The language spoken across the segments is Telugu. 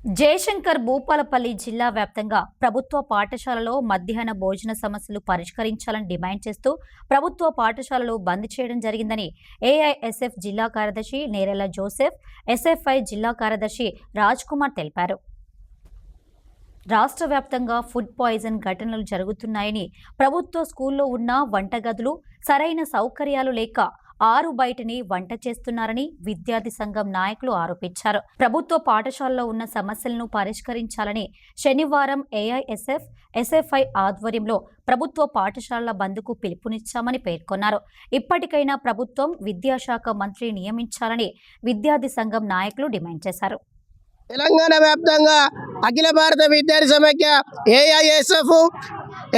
జయశంకర్ భూపాలపల్లి జిల్లా వ్యాప్తంగా ప్రభుత్వ పాఠశాలలో మధ్యాహ్న భోజన సమస్యలు పరిష్కరించాలని డిమాండ్ చేస్తూ ప్రభుత్వ పాఠశాలలు బంద్ చేయడం జరిగిందని ఏఐఎస్ఎఫ్ జిల్లా కార్యదర్శి నేరెల జోసెఫ్ ఎస్ఎఫ్ఐ జిల్లా కార్యదర్శి రాజ్ కుమార్ తెలిపారు. రాష్ట్ర వ్యాప్తంగా ఫుడ్ పాయిజన్ ఘటనలు జరుగుతున్నాయని ప్రభుత్వ స్కూల్లో ఉన్న వంటగదులు సరైన సౌకర్యాలు లేక ఆరు బయటని వంట చేస్తున్నారని విద్యార్థి సంఘం నాయకులు ఆరోపించారు. ప్రభుత్వ పాఠశాలలో ఉన్న సమస్యలను పరిష్కరించాలని శనివారం ఏఐఎస్ఎఫ్ ఎస్ఎఫ్ఐ ఆధ్వర్యంలో ప్రభుత్వ పాఠశాలల బంద్కు పిలుపునిచ్చామని పేర్కొన్నారు. ఇప్పటికైనా ప్రభుత్వం విద్యాశాఖ మంత్రి నియమించాలని విద్యార్థి సంఘం నాయకులు డిమాండ్ చేశారు. తెలంగాణ వ్యాప్తంగా అఖిల భారత విద్యార్థి సమైక్య ఏఐఎస్ఎఫ్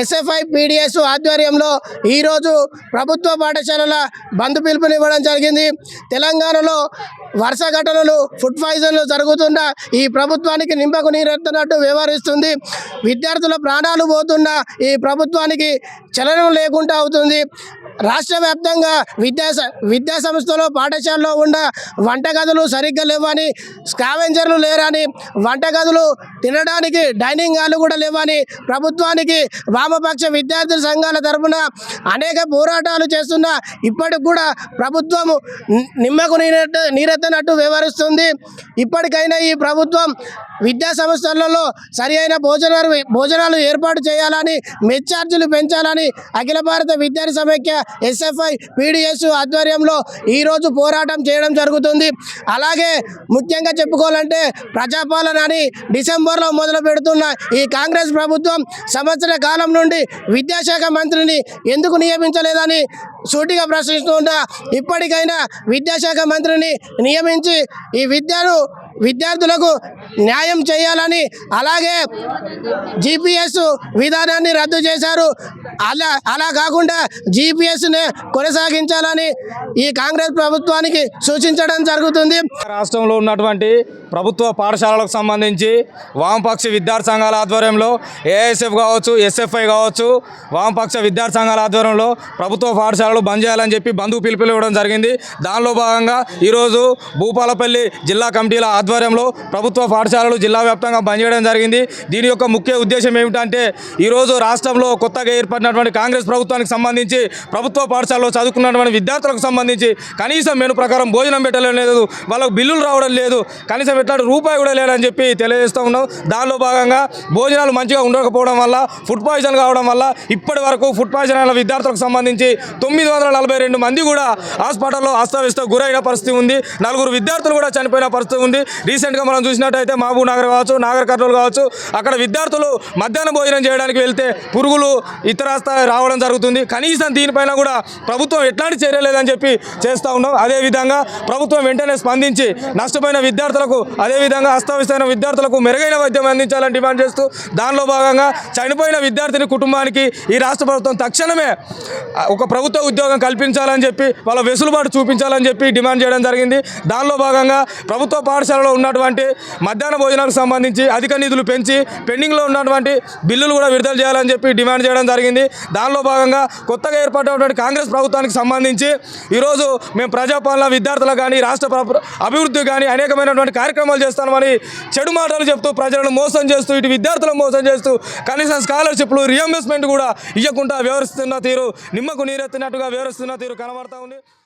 ఎస్ఎఫ్ఐ పీడిఎస్ ఆధ్వర్యంలో ఈరోజు ప్రభుత్వ పాఠశాలల బంద్ పిలుపునివ్వడం జరిగింది. తెలంగాణలో వరుస ఘటనలు ఫుడ్ పాయిజన్లు జరుగుతున్న ఈ ప్రభుత్వానికి నింపకు నీరెత్తనట్టు వ్యవహరిస్తుంది. విద్యార్థుల ప్రాణాలు పోతున్న ఈ ప్రభుత్వానికి చలనం లేకుండా అవుతుంది. రాష్ట్ర వ్యాప్తంగా విద్యా స- విద్యా సంస్థలో పాఠశాలలో ఉన్న వంటగదులు సరిగ్గా లేవని స్కావెంజర్లు లేరని వంటగదులు తినడానికి డైనింగ్ హాల్ కూడా లేవని ప్రభుత్వానికి వామపక్ష విద్యార్థుల సంఘాల తరఫున అనేక పోరాటాలు చేస్తున్న ఇప్పటికి కూడా ప్రభుత్వం నిమ్మకు నీరెత్త నీరెత్తనట్టు వ్యవహరిస్తుంది. ఇప్పటికైనా ఈ ప్రభుత్వం విద్యా సంస్థలలో సరి అయిన భోజనాలు భోజనాలు ఏర్పాటు చేయాలని మెచ్చార్జీలు పెంచాలని అఖిల భారత విద్యార్థి సమైక్య ఎస్ఎఫ్ఐ పీడిఎస్ ఆధ్వర్యంలో ఈరోజు పోరాటం చేయడం జరుగుతుంది. అలాగే ముఖ్యంగా చెప్పుకోవాలంటే ప్రజాపాలన అని డిసెంబర్లో మొదలు పెడుతున్న ఈ కాంగ్రెస్ ప్రభుత్వం సంవత్సర కాలం నుండి విద్యాశాఖ మంత్రిని ఎందుకు నియమించలేదని సూటిగా ప్రశ్నిస్తున్నా ఇప్పటికైనా విద్యాశాఖ మంత్రిని నియమించి ఈ విద్యను విద్యార్థులకు న్యాయం చేయాలని అలాగే జీపీఎస్ విధానాన్ని రద్దు చేశారు. అలా అలా కాకుండా జీపీఎస్ని కొనసాగించాలని ఈ కాంగ్రెస్ ప్రభుత్వానికి సూచించడం జరుగుతుంది. రాష్ట్రంలో ఉన్నటువంటి ప్రభుత్వ పాఠశాలలకు సంబంధించి వామపక్ష విద్యార్థి సంఘాల ఆధ్వర్యంలో ఏఎస్ఎఫ్ కావచ్చు ఎస్ఎఫ్ఐ కావచ్చు వామపక్ష విద్యార్థి సంఘాల ఆధ్వర్యంలో ప్రభుత్వ పాఠశాలలు బంద్ చేయాలని చెప్పి బంధువు పిలుపులు ఇవ్వడం జరిగింది. దానిలో భాగంగా ఈరోజు భూపాలపల్లి జిల్లా కమిటీల ఆధ్వర్యంలో ప్రభుత్వ పాఠశాలలు జిల్లా వ్యాప్తంగా బంద్ చేయడం జరిగింది. దీని యొక్క ముఖ్య ఉద్దేశం ఏమిటంటే ఈరోజు రాష్ట్రంలో కొత్తగా ఏర్పడినటువంటి కాంగ్రెస్ ప్రభుత్వానికి సంబంధించి ప్రభుత్వ పాఠశాలలో చదువుకున్నటువంటి విద్యార్థులకు సంబంధించి కనీసం మెను ప్రకారం భోజనం పెట్టడం లేదు వాళ్ళకు బిల్లులు రావడం లేదు కనీసం ఎట్లాంటి రూపాయి కూడా లేదని చెప్పి తెలియజేస్తూ ఉన్నాం. దానిలో భాగంగా భోజనాలు మంచిగా ఉండకపోవడం వల్ల ఫుడ్ పాయిజన్ కావడం వల్ల ఇప్పటి వరకు ఫుడ్ పాయిజన్ అయిన విద్యార్థులకు సంబంధించి తొమ్మిది వందల నలభై రెండు మంది కూడా హాస్పిటల్లో అస్తవ్యస్త గురైన పరిస్థితి ఉంది. నలుగురు విద్యార్థులు కూడా చనిపోయిన పరిస్థితి ఉంది. రీసెంట్గా మనం చూసినట్టయితే మహబూబ్ నగర్ కావచ్చు నాగర్ కర్నూలు కావచ్చు అక్కడ విద్యార్థులు మధ్యాహ్నం భోజనం చేయడానికి వెళ్తే పురుగులు ఇతరస్త రావడం జరుగుతుంది. కనీసం దీనిపైన కూడా ప్రభుత్వం ఎట్లాంటి చర్య లేదని చెప్పి చేస్తూ ఉన్నాం. అదేవిధంగా ప్రభుత్వం వెంటనే స్పందించి నష్టపోయిన విద్యార్థులకు అదేవిధంగా అస్తవ్యస్తమైన విద్యార్థులకు మెరుగైన వైద్యం అందించాలని డిమాండ్ చేస్తూ దానిలో భాగంగా చనిపోయిన విద్యార్థిని కుటుంబానికి ఈ రాష్ట్ర ప్రభుత్వం తక్షణమే ఒక ప్రభుత్వ ఉద్యోగం కల్పించాలని చెప్పి వాళ్ళ వెసులుబాటు చూపించాలని చెప్పి డిమాండ్ చేయడం జరిగింది. దానిలో భాగంగా ప్రభుత్వ పాఠశాల పాఠశాలలో ఉన్నటువంటి మధ్యాహ్న భోజనాలకు సంబంధించి అధిక నిధులు పెంచి పెండింగ్లో ఉన్నటువంటి బిల్లులు కూడా విడుదల చేయాలని చెప్పి డిమాండ్ చేయడం జరిగింది. దానిలో భాగంగా కొత్తగా ఏర్పడినటువంటి కాంగ్రెస్ ప్రభుత్వానికి సంబంధించి ఈరోజు మేము ప్రజాపాలన విద్యార్థులకు కానీ రాష్ట్ర అభివృద్ధి కానీ అనేకమైనటువంటి కార్యక్రమాలు చేస్తామని చెడు మాటలు చెప్తూ ప్రజలను మోసం చేస్తూ ఇటు విద్యార్థులను మోసం చేస్తూ కనీసం స్కాలర్షిప్లు రియంబర్స్మెంట్ కూడా ఇవ్వకుండా వ్యవహరిస్తున్న తీరు నిమ్మకు నీరెత్తినట్టుగా వ్యవహరిస్తున్న తీరు కనబడతా ఉంది.